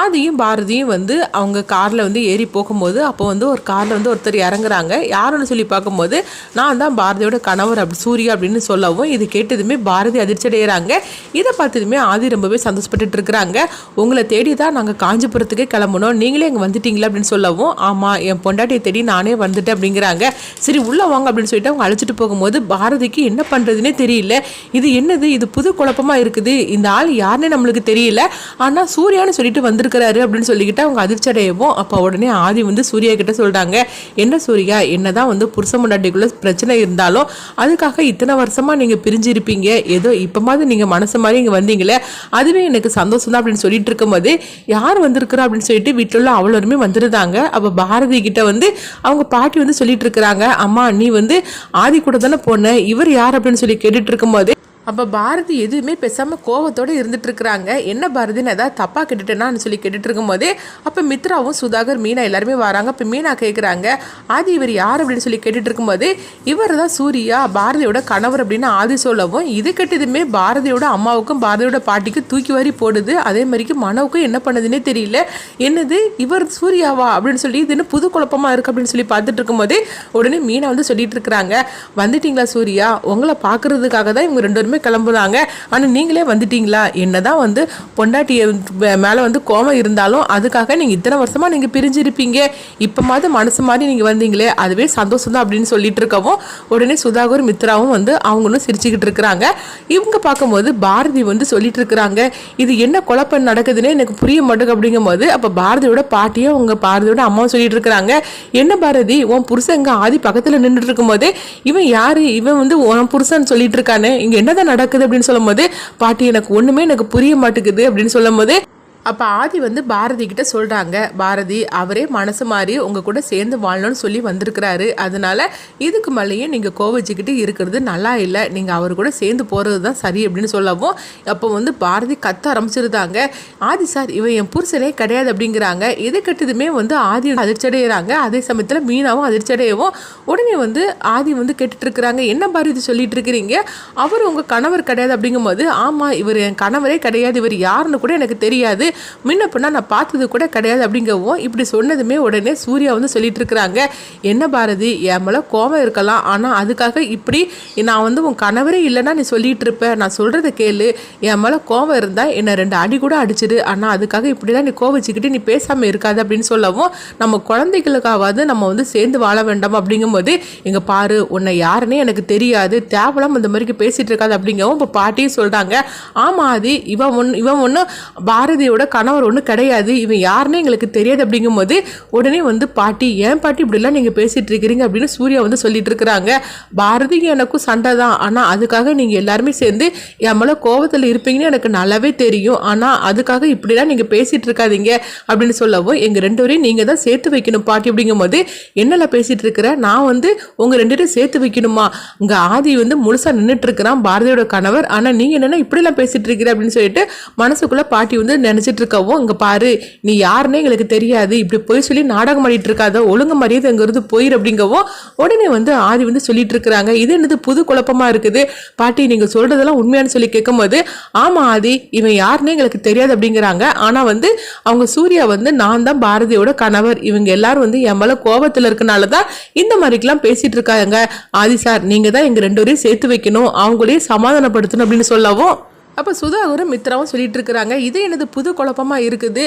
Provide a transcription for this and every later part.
ஆதியும் பாரதியும் வந்து அவங்க காரில் வந்து ஏறி போகும்போது அப்போ வந்து ஒரு காரில் வந்து ஒருத்தர் இறங்குறாங்க. யாருன்னு சொல்லி பார்க்கும்போது நான் தான் பாரதியோட கணவர் அப்படி சூர்யா அப்படின்னு சொல்லவும் இது கேட்டதுமே பாரதி அதிர்ச்சி அடைகிறாங்க இதை பார்த்ததுமே ஆதி ரொம்பவே சந்தோஷப்பட்டுட்டு இருக்கிறாங்க உங்களை தேடி தான் நாங்கள் காஞ்சிபுரத்துக்கே கிளம்பணும். நீங்களே இங்கே வந்துட்டீங்களா அப்படின்னு சொல்லவும் ஆமாம் என் பொண்டாட்டியை தேடி நானே வந்துட்டேன் அப்படிங்கிறாங்க. சரி உள்ளே வாங்க அப்படின்னு சொல்லிட்டு அவங்க அழைச்சிட்டு போகும்போது பாரதிக்கு என்ன பண்ணுறதுனே தெரியல. இது என்னது? இது புது குழப்பமாக இருக்குது. இந்த ஆள் யாருன்னு நம்மளுக்கு தெரியல. ஆனால் சூர்யான்னு சொல்லிட்டு வந்திருக்கிறாரு அப்படின்னு சொல்லிக்கிட்டு அவங்க அதிர்ச்சி அடையவும் அப்போ உடனே ஆதி வந்து சூர்யா கிட்ட சொல்கிறாங்க என்ன சூர்யா என்னதான் வந்து புருஷ முன்னாடிக்குள்ள பிரச்சனை இருந்தாலும் அதுக்காக இத்தனை வருஷமாக நீங்கள் பிரிஞ்சிருப்பீங்க. ஏதோ இப்போ மாதிரி நீங்கள் மனசு மாதிரி இங்கே வந்தீங்களே அதுவே எனக்கு சந்தோஷம் தான் அப்படின்னு சொல்லிட்டு இருக்கும்போது யார் வந்திருக்கிறா? அப்படின்னு சொல்லிட்டு வீட்டில் உள்ள அவ்வளோருமே வந்துருந்தாங்க. அப்போ பாரதி கிட்ட வந்து அவங்க பாட்டி வந்து சொல்லிட்டு இருக்கிறாங்க அம்மா நீ வந்து ஆதி கூட தானே போன இவர் யார்? அப்படின்னு சொல்லி கேட்டுட்டு இருக்கும்போது அப்போ பாரதி எதுவுமே பேசாமல் கோவத்தோடு இருந்துட்டுருக்குறாங்க. என்ன பாரதின்னு ஏதாவது தப்பாக கேட்டுட்டேனான்னு சொல்லி கேட்டுட்டு இருக்கும்போதே அப்போ மித்ராவும் சுதாகர் மீனா எல்லாருமே வராங்க. இப்போ மீனா கேட்குறாங்க ஆதி இவர் யார்? அப்படின்னு சொல்லி கேட்டுட்டு இருக்கும்போது இவர் தான் சூர்யா பாரதியோட கணவர் அப்படின்னு ஆதி சொல்லவும் இது கேட்டதுமே பாரதியோட அம்மாவுக்கும் பாரதியோட பாட்டிக்கும் தூக்கி வாரி போடுது. அதே மாதிரிக்கு மனவுக்கும் என்ன பண்ணுதுன்னே தெரியல. என்னது இவர் சூர்யாவா அப்படின்னு சொல்லி இது என்ன புது குழப்பமாக இருக்குது அப்படின்னு சொல்லி பார்த்துட்டு இருக்கும்போதே உடனே மீனா வந்து சொல்லிட்டு இருக்கிறாங்க வந்துட்டீங்களா சூர்யா? உங்களை பார்க்கறதுக்காக தான் இவங்க ரெண்டு பேருமே கிளம்புனாங்க ஆனால் நீங்களே வந்துட்டீங்களா? என்னதான் வந்து பொண்டாட்டிய மேலே வந்து கோபம் இருந்தாலும் அதுக்காக நீங்கள் இத்தனை வருஷமா நீங்கள் பிரிஞ்சிருப்பீங்க. இப்போமாவது மனசு மாதிரி நீங்கள் வந்தீங்களே. அதுவே சந்தோஷம் தான் அப்படின்னு சொல்லிட்டு இருக்கவும் உடனே சுதாகர் மித்ராவும் வந்து அவங்களும் சிரிச்சுக்கிட்டு இருக்கிறாங்க. இவங்க பார்க்கும்போது பாரதி வந்து சொல்லிட்டு இருக்கிறாங்க இது என்ன குழப்பம் நடக்குதுன்னு எனக்கு புரிய மாட்டேங்குது. அப்படிங்கும்போது அப்போ பாரதியோட பாட்டியும் உங்க பாரதியோட அம்மாவும் சொல்லிட்டு இருக்கிறாங்க என்ன பாரதி? உன் புருஷன் இங்க ஆதி பக்கத்தில் நின்றுட்டு இருக்கும்போது இவன் யாரு? இவன் வந்து உன் புருஷன் சொல்லிட்டு இருக்கானே இங்க என்னதான் நடக்குது அப்படின்னு சொல்லும் போது பாட்டி எனக்கு ஒண்ணுமே எனக்கு புரிய மாட்டேங்குது அப்படின்னு சொல்லும் போது அப்போ ஆதி வந்து பாரதி கிட்ட சொல்கிறாங்க பாரதி அவரே மனசு மாதிரி உங்கள் கூட சேர்ந்து வாழணும்னு சொல்லி வந்திருக்கிறாரு. அதனால இதுக்கு மேலேயும் நீங்கள் கோவச்சிக்கிட்டு இருக்கிறது நல்லா இல்லை. நீங்கள் அவர் கூட சேர்ந்து போகிறது தான் சரி அப்படின்னு சொல்லவும் அப்போ வந்து பாரதி கத்த ஆரம்பிச்சிருந்தாங்க. ஆதி சார் இவன் என் புருஷனே கிடையாது அப்படிங்கிறாங்க. இது கட்டதுமே வந்து ஆதி அதிர்ச்சி அடைகிறாங்க அதே சமயத்தில் மீனாவும் அதிர்ச்சி அடையவும் உடனே வந்து ஆதி வந்து கேட்டுட்ருக்குறாங்க. என்ன பாரதி சொல்லிட்டு இருக்கிறீங்க? அவர் உங்கள் கணவர் கிடையாது அப்படிங்கும்போது ஆமாம் இவர் என் கணவரே கிடையாது. இவர் யாருன்னு கூட எனக்கு தெரியாது. முன்ன பின்னா நான் பார்த்தது கூட கிடையாது அப்படிங்கவும் இப்படி சொன்னதுமே உடனே சூர்யா வந்து சொல்லிட்டு இருக்கிறாங்க என்ன பாரதி என் மேலே கோவம் இருக்கலாம் ஆனால் அதுக்காக இப்படி நான் வந்து உன் கணவரே இல்லைன்னா நீ சொல்லிட்டு இருப்ப நான் சொல்கிறத கேளு. என் மேலே கோவம் இருந்தால் என்னை ரெண்டு அடி கூட அடிச்சிடு. ஆனால் அதுக்காக இப்படி தான் நீ கோவச்சிக்கிட்டு நீ பேசாமல் இருக்காது அப்படின்னு சொல்லவும் நம்ம குழந்தைகளுக்காவது நம்ம வந்து சேர்ந்து வாழ வேண்டாம் அப்படிங்கும்போது இங்கே பாரு உன்னை யாருன்னே எனக்கு தெரியாது. தேவலாம் இந்த மாதிரி பேசிகிட்டு இருக்காது அப்படிங்கவும் இப்போ பாட்டியும் சொல்கிறாங்க ஆமாம் அது இவன் ஒன்று இவன் ஒன்று பாரதியோட கணவர் ஒன்றும் கிடையாது. இவன் யாருன்னு எங்களுக்கு தெரியாது அப்படிங்கும்போது உடனே வந்து பாட்டி ஏன் பாட்டி இப்படிலாம் நீங்கள் பேசிட்டு இருக்கிறீங்க? அப்படின்னு சூர்யா வந்து சொல்லிட்டு இருக்கிறாங்க. பாரதி எனக்கும் சண்டை தான். ஆனால் அதுக்காக நீங்கள் எல்லாருமே சேர்ந்து என் மேலே கோவத்தில் இருப்பீங்கன்னு எனக்கு நல்லாவே தெரியும். ஆனால் அதுக்காக இப்படிலாம் நீங்கள் பேசிட்டு இருக்காதீங்க. அப்படின்னு சொல்லவும் எங்கள் ரெண்டு பேரையும் நீங்கள் தான் சேர்த்து வைக்கணும் பாட்டி. அப்படிங்கும்போது என்னெல்லாம் பேசிட்டு இருக்கிற? நான் வந்து உங்கள் ரெண்டு பேரும் சேர்த்து வைக்கணுமா? இங்கே ஆதி வந்து முழுசாக நின்றுட்டு இருக்கிறான் பாரதியோட கணவர். ஆனால் நீங்கள் என்னென்னா இப்படிலாம் பேசிட்டு இருக்கிற? அப்படின்னு சொல்லிட்டு மனசுக்குள்ளே பாட்டி வந்து நினச்சிட்டு இருக்கவும் இங்கே பாரு நீ யாருன்னே எங்களுக்கு தெரியாது. இப்படி போய் சொல்லி நாடகம் ஆடிட்டு இருக்காத ஒழுங்கு மரியாதை அங்கிருந்து போயிரு அப்படிங்கவும் உடனே வந்து ஆதி வந்து சொல்லிட்டு இருக்கிறாங்க இது என்னது புது குழப்பமா இருக்குது? பாட்டி நீங்க சொல்றதெல்லாம் உண்மையானு சொல்லி கேட்கும்போது ஆமா ஆதி இவன் யாருன்னே எங்களுக்கு தெரியாது அப்படிங்கிறாங்க. ஆனா வந்து அவங்க சூர்யா வந்து நான் தான் பாரதியோட கணவர். இவங்க எல்லாரும் வந்து என் மேல கோபத்துல இருக்கனால தான் இந்த மாதிரிக்கெல்லாம் பேசிட்டு இருக்காங்க ஆதி சார் நீங்க தான் எங்க ரெண்டு பேரையும் சேர்த்து வைக்கணும். அவங்களையும் சமாதானப்படுத்தணும் அப்படின்னு சொல்லவும் அப்போ சுதாகரும் மித்ராவும் சொல்லிட்டு இருக்கிறாங்க இது எனது புது குழப்பமாக இருக்குது.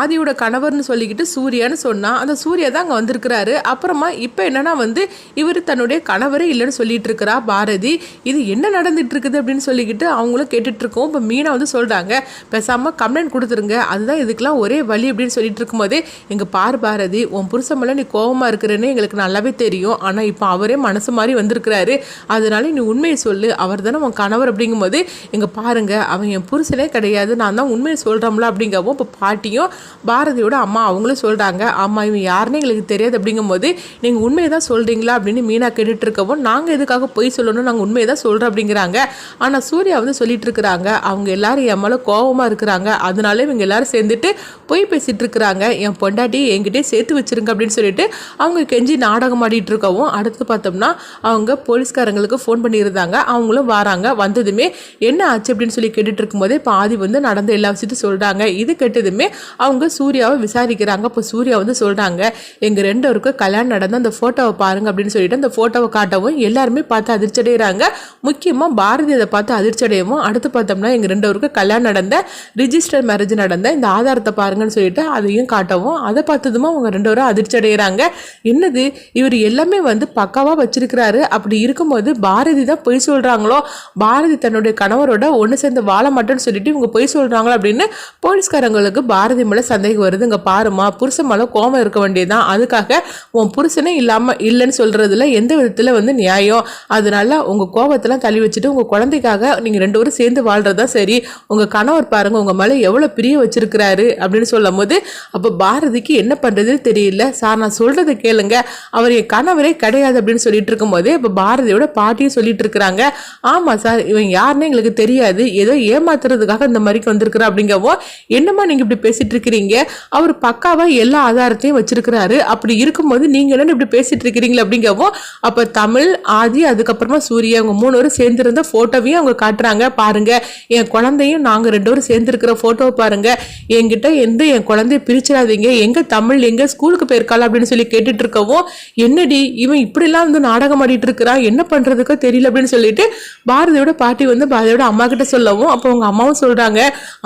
ஆதியோட கணவர்னு சொல்லிக்கிட்டு சூர்யான்னு சொன்னால் அந்த சூர்யா தான் அங்கே வந்திருக்கிறாரு. அப்புறமா இப்போ என்னன்னா வந்து இவர் தன்னுடைய கணவரே இல்லைன்னு சொல்லிட்டு இருக்கிறா பாரதி. இது என்ன நடந்துட்டு இருக்குது அப்படின்னு சொல்லிக்கிட்டு அவங்களும் கேட்டுட்டு இருக்கோம் இப்போ மீனா வந்து சொல்கிறாங்க பேசாமல் கம்ப்ளைண்ட் கொடுத்துருங்க. அதுதான் இதுக்கெல்லாம் ஒரே வழி அப்படின்னு சொல்லிட்டு இருக்கும்போதே எங்கள் பார் பாரதி உன் புருஷன் மேல நீ கோபமாக இருக்கிறேன்னு எங்களுக்கு நல்லாவே தெரியும். ஆனால் இப்போ அவரே மனசு மாதிரி வந்திருக்கிறாரு. அதனால நீ உண்மையை சொல்லு. அவர் தானே உன் கணவர் அப்படிங்கும்போது எங்கள் பாருங்க பாருங்க அவன் என் புருஷனே கிடையாது. நான் தான் உண்மையை சொல்கிறோம்ல அப்படிங்கவும் இப்போ பாட்டியும் பாரதியோட அம்மா அவங்களும் சொல்கிறாங்க ஆமாம் இவன் யாருன்னு எங்களுக்கு தெரியாது அப்படிங்கும்போது நீங்கள் உண்மையை தான் சொல்கிறீங்களா அப்படின்னு மீனா கேட்டுட்டு இருக்கவும் நாங்கள் எதுக்காக பொய் சொல்லணும் நாங்கள் உண்மையை தான் சொல்கிறோம் அப்படிங்கிறாங்க. ஆனால் சூர்யா வந்து சொல்லிட்டு இருக்கிறாங்க அவங்க எல்லாரும் என் மேலே கோபமாக இருக்கிறாங்க. அதனால இவங்க எல்லாரும் சேர்ந்துட்டு பொய் பேசிட்டு இருக்கிறாங்க என் பொண்டாட்டி என்கிட்டே சேர்த்து வச்சிருங்க அப்படின்னு சொல்லிட்டு அவங்க கெஞ்சி நாடகம் ஆடிட்டு இருக்கவும் அடுத்து பார்த்தோம்னா அவங்க போலீஸ்காரங்களுக்கு ஃபோன் பண்ணியிருந்தாங்க. அவங்களும் வராங்க. வந்ததுமே என்ன ஆச்சு அப்படின்னு சொல்லி கேட்டுட்டு இருக்கும்போதே பாதி வந்து நடந்த எல்லா விஷயத்தையும் சொல்கிறாங்க இது கேட்டதுமே அவங்க சூர்யாவை விசாரிக்கிறாங்க. அப்போ சூர்யா வந்து சொல்கிறாங்க எங்கள் ரெண்டு கல்யாணம் நடந்த அந்த ஃபோட்டோவை பாருங்க அப்படின்னு சொல்லிட்டு அந்த ஃபோட்டோவை காட்டவும் எல்லாருமே பார்த்து அதிர்ச்சியடைகிறாங்க. முக்கியமாக பாரதி அதை பார்த்து அதிர்ச்சி அடையவும் அடுத்து பார்த்தோம்னா எங்கள் ரெண்டோருக்கும் கல்யாணம் நடந்த ரிஜிஸ்டர் மேரேஜ் நடந்த இந்த ஆதாரத்தை பாருங்கன்னு சொல்லிட்டு அதையும் காட்டவும் அதை பார்த்ததுமா அவங்க ரெண்டோரும் பேரும் அதிர்ச்சி அடைகிறாங்க என்னது? இவர் எல்லாமே வந்து பக்காவாக வச்சிருக்கிறாரு. அப்படி இருக்கும்போது பாரதி தான் பொய் சொல்கிறாங்களோ பாரதி தன்னுடைய கணவரோட ஒன்று சேர்ந்து வாழ மாட்டேன்னு சொல்லிட்டு இவங்க பொய் சொல்கிறாங்களா அப்படின்னு போலீஸ்காரங்களுக்கு பாரதி மேலே சந்தேகம் வருது. இங்கே பாருமா புருஷன் மேலே கோபம் இருக்க வேண்டியதுதான். அதுக்காக உன் புருஷனே இல்லாமல் இல்லைன்னு சொல்கிறதுல எந்த விதத்தில் வந்து நியாயம்? அதனால உங்கள் கோபத்தெல்லாம் தள்ளி வச்சுட்டு உங்கள் குழந்தைக்காக நீங்கள் ரெண்டு பேரும் சேர்ந்து வாழ்கிறது தான் சரி. உங்கள் கணவர் பாருங்கள் உங்கள் மேலே எவ்வளோ பிரிய வச்சுருக்கிறாரு அப்படின்னு சொல்லும் போது அப்போ பாரதிக்கு என்ன பண்ணுறதுன்னு தெரியல. சார் நான் சொல்கிறத கேளுங்க. அவர் என் கணவரே கிடையாது அப்படின்னு சொல்லிட்டு இருக்கும்போது இப்போ பாரதியோட பாட்டியும் சொல்லிட்டு இருக்கிறாங்க. ஆமாம் சார் இவன் யாருன்னு எங்களுக்கு தெரியாது. ஏதோ ஏமாத்துறதுக்காக இந்த மாதிரிக்கு வந்திருக்கிற அப்படிங்கவோ என்னம்மா நீங்கள் இப்படி பேசிட்டு இருக்கிறீங்க? அவர் பக்காவாக எல்லா ஆதாரத்தையும் வச்சிருக்கிறாரு. அப்படி இருக்கும்போது நீங்கள் என்ன இப்படி பேசிட்டு இருக்கிறீங்களா அப்படிங்கவோ அப்போ தமிழ் ஆதி அதுக்கப்புறமா சூர்யா அவங்க மூணு பேரும் சேர்ந்திருந்த ஃபோட்டோவையும் அவங்க காட்டுறாங்க. பாருங்க என் குழந்தையும் நாங்கள் ரெண்டு பேரும் சேர்ந்துருக்கிற ஃபோட்டோவை பாருங்க. என்கிட்ட எந்த என் குழந்தைய பிரிச்சிடாதீங்க. எங்கே தமிழ் எங்கே ஸ்கூலுக்கு போயிருக்காள் அப்படின்னு சொல்லி கேட்டுட்டு இருக்கவும் என்னடி இவன் இப்படிலாம் வந்து நாடகம் ஆடிட்டு இருக்கிறான்? என்ன பண்ணுறதுக்கோ தெரியல அப்படின்னு சொல்லிட்டு பாரதியோட பாட்டி வந்து பாரதியோட அம்மா கிட்ட சொல்லவும் அப்போ அவங்க அம்மாவும் சொல்றாங்க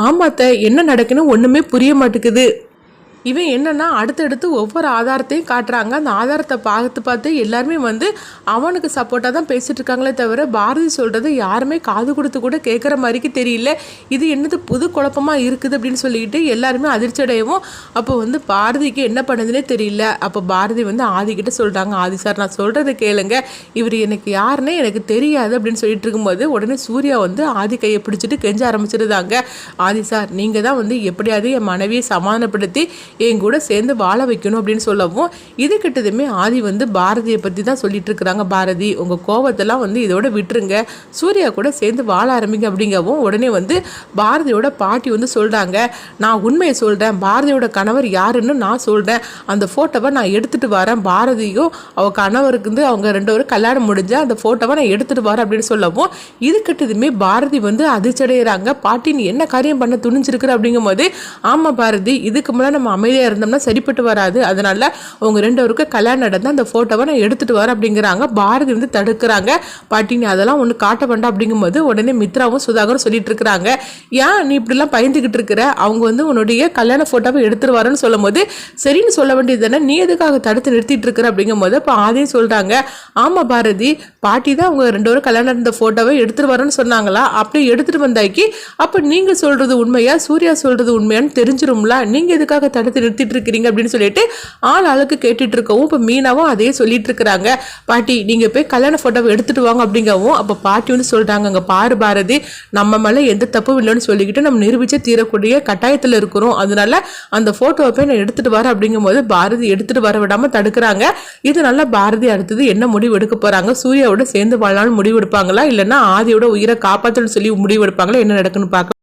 ஆமாத்த என்ன நடக்குன்னு ஒண்ணுமே புரிய மாட்டேங்குது. இவன் என்னென்னா அடுத்தடுத்து ஒவ்வொரு ஆதாரத்தையும் காட்டுறாங்க. அந்த ஆதாரத்தை பார்த்து பார்த்து எல்லாருமே வந்து அவனுக்கு சப்போர்ட்டாக தான் பேசிகிட்டு இருக்காங்களே தவிர பாரதி சொல்கிறது யாருமே காது கொடுத்து கூட கேட்குற மாதிரிக்கு தெரியல. இது என்னது புது குழப்பமா இருக்குது அப்படின்னு சொல்லிட்டு எல்லாருமே அதிர்ச்சி அடையவும் அப்போ வந்து பாரதிக்கு என்ன பண்ணுதுன்னே தெரியல. அப்போ பாரதி வந்து ஆதிக்கிட்ட சொல்கிறாங்க ஆதி சார் நான் சொல்கிறத கேளுங்க. இவர் எனக்கு யாருன்னே எனக்கு தெரியாது. அப்படின்னு சொல்லிட்டு இருக்கும்போது உடனே சூர்யா வந்து ஆதி கையை பிடிச்சிட்டு கெஞ்ச ஆரம்பிச்சிருந்தாங்க. ஆதி சார் நீங்கள் தான் வந்து எப்படியாவது என் மனைவியை சமாதானப்படுத்தி என் கூட சேர்ந்து வாழ வைக்கணும் அப்படின்னு சொல்லவும் இது கிட்டதுமே ஆதி வந்து பாரதியை பற்றி தான் சொல்லிட்டு இருக்கிறாங்க. பாரதி உங்கள் கோவத்தெல்லாம் வந்து இதோட விட்டுருங்க. சூர்யா கூட சேர்ந்து வாழ ஆரம்பிங்க அப்படிங்கவும் உடனே வந்து பாரதியோட பாட்டி வந்து சொல்கிறாங்க நான் உண்மையை சொல்கிறேன் பாரதியோட கணவர் யாருன்னு நான் சொல்கிறேன் அந்த ஃபோட்டோவை நான் எடுத்துகிட்டு வரேன். பாரதியும் அவள் கணவருக்கு வந்து அவங்க ரெண்டு பேரும் கல்யாணம் முடிஞ்சால் அந்த ஃபோட்டோவை நான் எடுத்துகிட்டு வரேன் அப்படின்னு சொல்லவும் இது கிட்டதுமே பாரதி வந்து அதிர்ச்சடைகிறாங்க பாட்டி நீ என்ன காரியம் பண்ண துணிஞ்சிருக்கிற அப்படிங்கும்போது ஆமாம் பாரதி இதுக்கு முன்னாடி நம்ம அமைதியாக இருந்தோம்னா சரிப்பட்டு வராது. அதனால அவங்க ரெண்டு பேருக்கும் கல்யாணம் நடந்து அந்த ஃபோட்டோவை நான் எடுத்துட்டு வரேன் அப்படிங்கிறாங்க. பாரதி வந்து தடுக்கிறாங்க. பாட்டி நீ அதெல்லாம் ஒன்று காட்ட வேண்டாம் அப்படிங்கும்போது உடனே மித்ராவும் சுதாகரும் சொல்லிட்டு இருக்கிறாங்க. ஏன் நீ இப்படிலாம் பயந்துக்கிட்டு இருக்கிற? அவங்க வந்து உன்னுடைய கல்யாண ஃபோட்டோவை எடுத்துட்டு வரேன்னு சொல்லும் போது சரின்னு சொல்ல வேண்டியது தானே? நீ எதுக்காக தடுத்து நிறுத்திட்டு இருக்கிற? அப்படிங்கும்போது இப்போ ஆதையும் சொல்கிறாங்க ஆமாம் பாரதி பாட்டி தான் அவங்க ரெண்டு பேரும் கல்யாணம் இருந்த ஃபோட்டோவை எடுத்துட்டு வரேன்னு சொன்னாங்களா? அப்படியே எடுத்துட்டு வந்தாக்கி அப்போ நீங்கள் சொல்கிறது உண்மையா? சூர்யா சொல்கிறது உண்மையான்னு தெரிஞ்சிரும்ல? நீங்கள் எதுக்காக தடுத்து நிறுத்திட்டு இருக்கிறீங்க அப்படின்னு சொல்லிட்டு ஆள் ஆளுக்கு கேட்டுட்டு இருக்கவும் இப்போ மீனாவும் அதே சொல்லிட்டு இருக்கிறாங்க பாட்டி நீங்க போய் கல்யாண போட்டோவை எடுத்துட்டு வாங்க அப்படிங்கவும் அப்போ பாட்டி வந்து சொல்றாங்க அங்க பாரு பாரதி நம்ம மேல எந்த தப்பும் இல்லைன்னு சொல்லிக்கிட்டு நம்ம நிரூபிச்சே தீரக்கூடிய கட்டாயத்துல இருக்கிறோம். அதனால அந்த போட்டோவை போய் நான் எடுத்துட்டு வரேன். அப்படிங்கும்போது பாரதி எடுத்துட்டு வர விடாம தடுக்கிறாங்க. இதனால பாரதி அடுத்தது என்ன முடிவு எடுக்க போறாங்க? சூர்யாவோட சேர்ந்து வாழ்நாள் முடிவு எடுப்பாங்களா? இல்லைன்னா ஆதியோட உயிரை காப்பாற்றணும்னு சொல்லி முடிவு எடுப்பாங்களா? என்ன நடக்குன்னு பார்க்க